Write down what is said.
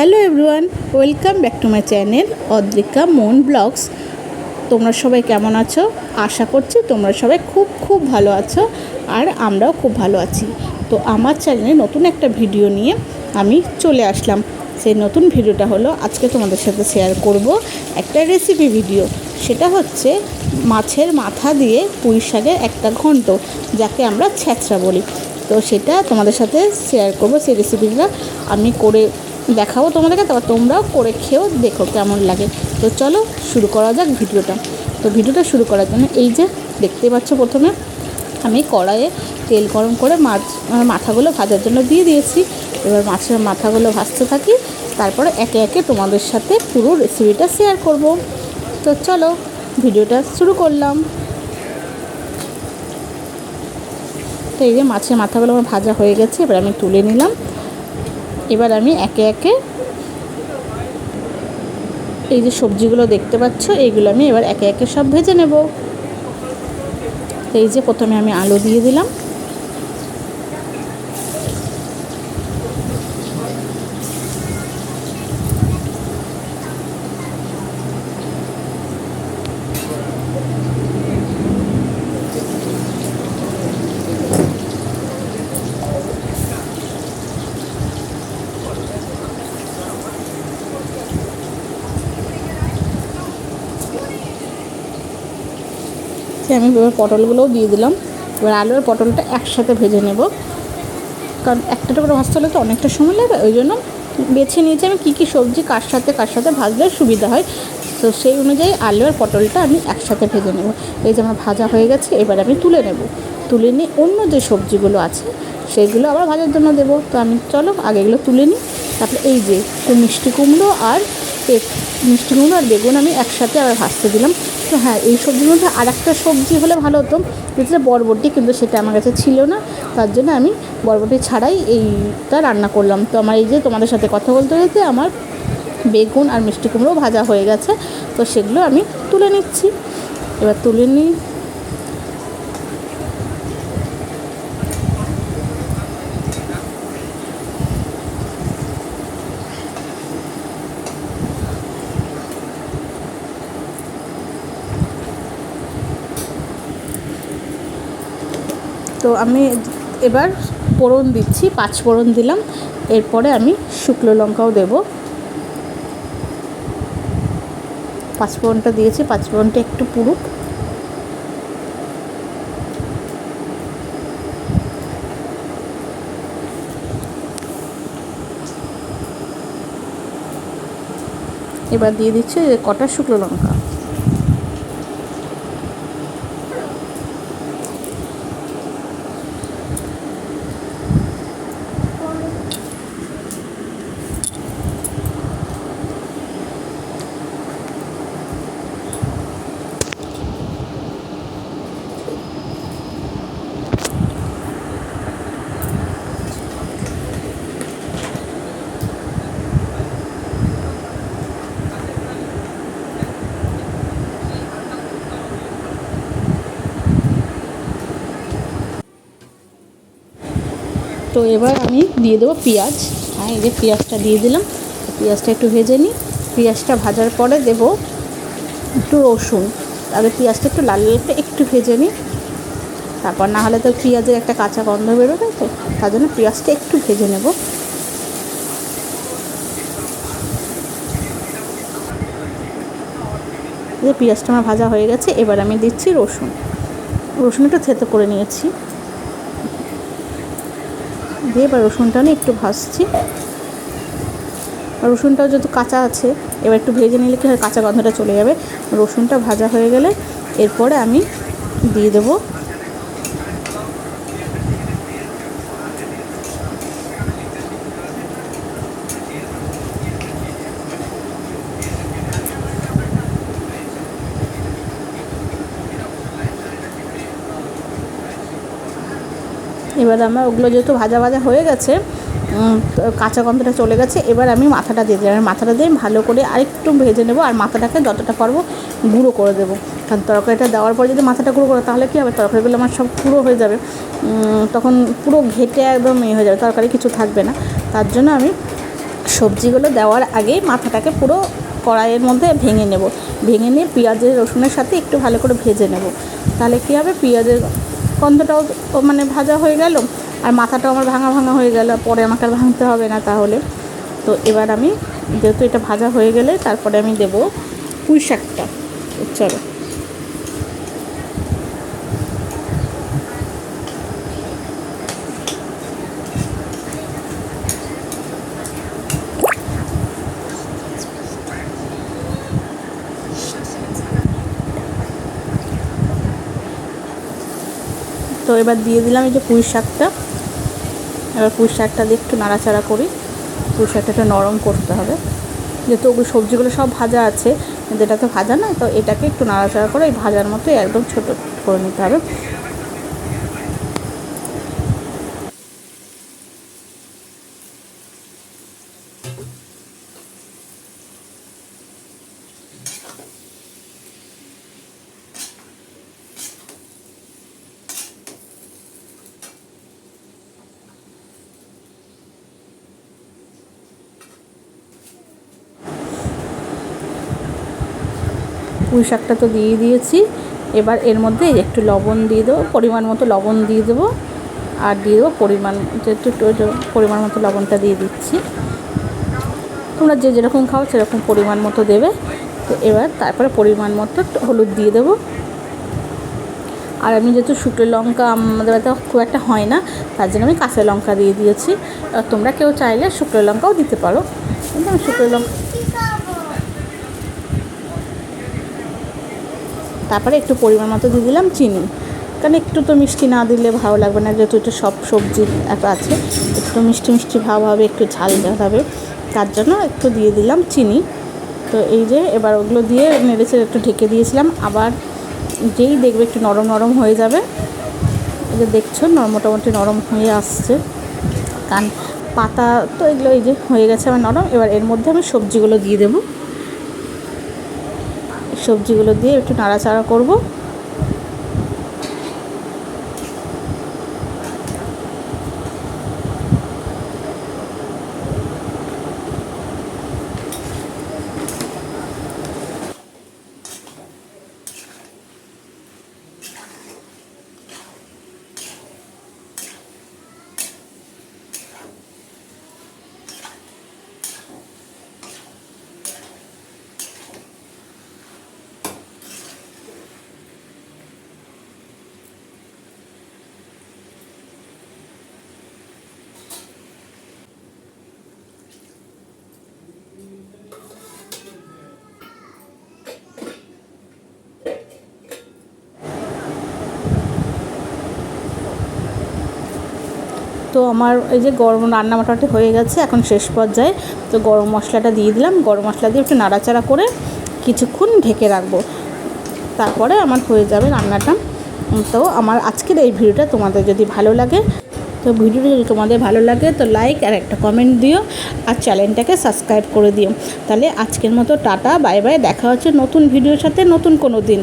Hello everyone, welcome back to my channel Adrika Mon blogs. তোমরা সবাই কেমন আছো? আশা করছি তোমরা সবাই খুব খুব ভালো আছো আর আমরাও খুব ভালো আছি। তো আমার চ্যানেলে নতুন একটা ভিডিও নিয়ে আমি চলে আসলাম। সেই নতুন ভিডিওটা হলো আজকে তোমাদের সাথে শেয়ার করব একটা রেসিপি ভিডিও সেটা হচ্ছে মাছের মাথা দিয়ে পুঁই শাকের একটা ঘন্ট, যাকে আমরা ছ্যাঁচড়া বলি। তো সেটা তোমাদের সাথে শেয়ার করব সেই রেসিপিটা আমি করে দেখাবো তোমাদেরকে, তারপর তোমরাও করে খেয়েও দেখো কেমন লাগে। তো চলো শুরু করা যাক ভিডিওটা। তো ভিডিওটা শুরু করার জন্য এই যে দেখতে পাচ্ছ প্রথমে, আমি কড়াইয়ে তেল গরম করে মাছ মাথাগুলো ভাজার জন্য দিয়ে দিয়েছি। এবার মাছের মাথাগুলো ভাজতে থাকি, তারপরে একে একে তোমাদের সাথে পুরো রেসিপিটা শেয়ার করব। তো চলো ভিডিওটা শুরু করলাম। তো এই যে মাছের মাথাগুলো আমার ভাজা হয়ে গেছে, এবার আমি তুলে নিলাম। এবার আমি একে একে এই যে সবজিগুলো দেখতে পাচ্ছ এইগুলো আমি এবার একে একে সব ভেজে নেব। এই যে প্রথমে আমি আলু দিয়ে দিলাম। সে আমি এবার পটলগুলোও দিয়ে দিলাম। এবার আলু আর পটলটা একসাথে ভেজে নেব। কারণ একটা করে ভাজতে হলে তো অনেকটা সময় লাগবে, ওই জন্য বেছে নিয়েছি আমি কী কী সবজি কার সাথে কার সাথে ভাজলে সুবিধা হয়। তো সেই অনুযায়ী আলু আর পটলটা আমি একসাথে ভেজে নেব। এই যে আমার ভাজা হয়ে গেছে, এবার আমি তুলে নেব। তুলে নিয়ে অন্য যে সবজিগুলো আছে, সেগুলো আবার ভাজার জন্য দেবো। তো আমি, চলো আগে এগুলো তুলে নিই। তারপরে এই যে মিষ্টি কুমড়ো আর মিষ্টি কুমড়ো আর বেগুন আমি একসাথে আবার ভাজতে দিলাম। তো হ্যাঁ এই সবজির মধ্যে আর একটা সবজি হলে ভালো হতো, যেটা বরবটি, কিন্তু সেটা আমার কাছে ছিল না। তার জন্য আমি বরবটি ছাড়াই এইটা রান্না করলাম। তো আমার এই যে তোমাদের সাথে কথা বলতে হয়েছে আমার বেগুন আর মিষ্টি কুমড়ো ভাজা হয়ে গেছে, তো সেগুলো আমি তুলে নিচ্ছি। এবার তুলে নিই। তো আমি এবার ফোড়ন দিচ্ছি, পাঁচ ফোড়ন দিলাম। এরপরে আমি শুকনো লঙ্কাও দেব। পাঁচ ফোড়নটা দিয়েছি, পাঁচ ফোড়নটা একটু পুরুক। এবার দিয়ে দিচ্ছি কটা শুকনো লঙ্কা। তো এবার আমি দিয়ে দেবো পেঁয়াজ। হ্যাঁ এই যে পেঁয়াজটা দিয়ে দিলাম, পেঁয়াজটা একটু ভেজে নিই। পেঁয়াজটা ভাজার পরে দেবো একটু রসুন। তাহলে পেঁয়াজটা একটু লাল লাল করে একটু ভেজে নিই। তারপর না হলে তো পেঁয়াজের একটা কাঁচা গন্ধ বেরোবে, তো তার জন্য পেঁয়াজটা একটু ভেজে নেব। যে পেঁয়াজটা আমার ভাজা হয়ে গেছে, এবার আমি দিচ্ছি রসুন। রসুন একটু থেতো করে নিয়েছি। দিয়ে এবার রসুনটা নিয়ে একটু ভাজছি। রসুনটাও যেহেতু কাঁচা আছে, এবার একটু ভেজে নিলে কি হয়, কাঁচা গন্ধটা চলে যাবে। রসুনটা ভাজা হয়ে গেলে এরপরে আমি দিয়ে দেবো এবার আমার ওগুলো যেহেতু ভাজা ভাজা হয়ে গেছে কাঁচা গন্ধটা চলে গেছে, এবার আমি মাথাটা দিয়ে দিলাম। মাথাটা দিয়ে ভালো করে আরেকটু ভেজে নেব আর মাথাটাকে যতটা পারব গুঁড়ো করে দেবো। কারণ তরকারিটা দেওয়ার পর যদি মাথাটা গুঁড়ো করে তাহলে কী হবে? তরকারিগুলো আমার সব পুরো হয়ে যাবে। তখন পুরো ঘেটে একদম ইয়ে হয়ে যাবে, তরকারি কিছু থাকবে না। তার জন্য আমি সবজিগুলো দেওয়ার আগেই মাথাটাকে পুরো কড়াইয়ের মধ্যে ভেঙে নেব। ভেঙে নিয়ে পেঁয়াজের রসুনের সাথে একটু ভালো করে ভেজে নেব। তাহলে কী হবে? পেঁয়াজের গন্ধটাও মানে ভাজা হয়ে গেল আর মাথাটাও আমার ভাঙা ভাঙা হয়ে গেল, পরে আমাকে আর ভাঙতে হবে না তাহলে। তো এবার আমি, যেহেতু এটা ভাজা হয়ে গেলে, তারপরে আমি দেব পুঁই শাকটা চলো। এবার দিয়ে দিলাম এই যে পুঁই শাকটা। এবার পুঁই শাকটা দিয়ে একটু নাড়াচাড়া করি। পুঁই শাকটা একটু নরম করতে হবে। যেহেতু ওগুলো সবজিগুলো সব ভাজা আছে, কিন্তু এটা তো ভাজা না তো এটাকে একটু নাড়াচাড়া করে এই ভাজার মতোই একদম ছোটো করে নিতে হবে। পুঁই শাকটা তো দিয়ে দিয়েছি। এবার এর মধ্যে একটু লবণ দিয়ে দেবো, পরিমাণ মতো লবণ দিয়ে দেবো। আর দিয়ে দেবো পরিমাণ একটু পরিমাণ মতো লবণটা দিয়ে দিচ্ছি। তোমরা যে যেরকম খাও সেরকম পরিমাণ মতো দেবে। তো এবার তারপরে পরিমাণ মতো হলুদ দিয়ে দেবো। আর আমি যেহেতু শুকনো লঙ্কা আমাদের বাড়িতে খুব একটা হয় না, তার জন্য আমি কাঁচা লঙ্কা দিয়ে দিয়েছি। তোমরা কেউ চাইলে শুকনো লঙ্কাও দিতে পারো। কিন্তু আমি শুকনো লঙ্কা তারপরে একটু পরিমাণ মতো দিয়ে দিলাম চিনি। কারণ একটু তো মিষ্টি না দিলে ভালো লাগবে না, যেহেতু একটু সব সবজি এত আছে, একটু মিষ্টি মিষ্টি ভাব হবে, একটু ঝাল ঝাল হবে। তার জন্য একটু দিয়ে দিলাম চিনি। তো এই যে এবার ওগুলো দিয়ে নেড়েছে একটু ঢেকে দিয়েছিলাম। আবার যেই দেখবে একটু নরম নরম হয়ে যাবে, এই যে দেখছ মোটামুটি নরম হয়ে আসছে। কারণ পাতা তো এগুলো এই যে হয়ে গেছে আমার নরম, এবার এর মধ্যে আমি সবজিগুলো দিয়ে দেবো। সবজিগুলো দিয়ে একটু নাড়াচাড়া করব। তো আমার এই যে গরম রান্না মোটামুটি হয়ে গেছে, এখন শেষ পর্যায়ে। তো গরম মশলাটা দিয়ে দিলাম, গরম মশলা দিয়ে একটু নাড়াচাড়া করে কিছুক্ষণ ঢেকে রাখব। তারপরে আমার হয়ে যাবে রান্নাটা। তো আমার আজকের এই ভিডিওটা তোমাদের যদি ভালো লাগে, তো ভিডিওটা যদি তোমাদের ভালো লাগে, তো লাইক আর একটা কমেন্ট দিও আর চ্যানেলটাকে সাবস্ক্রাইব করে দিও। তাহলে আজকের মতো টাটা বাই বাই দেখা হচ্ছে নতুন ভিডিওর সাথে নতুন কোনো দিন।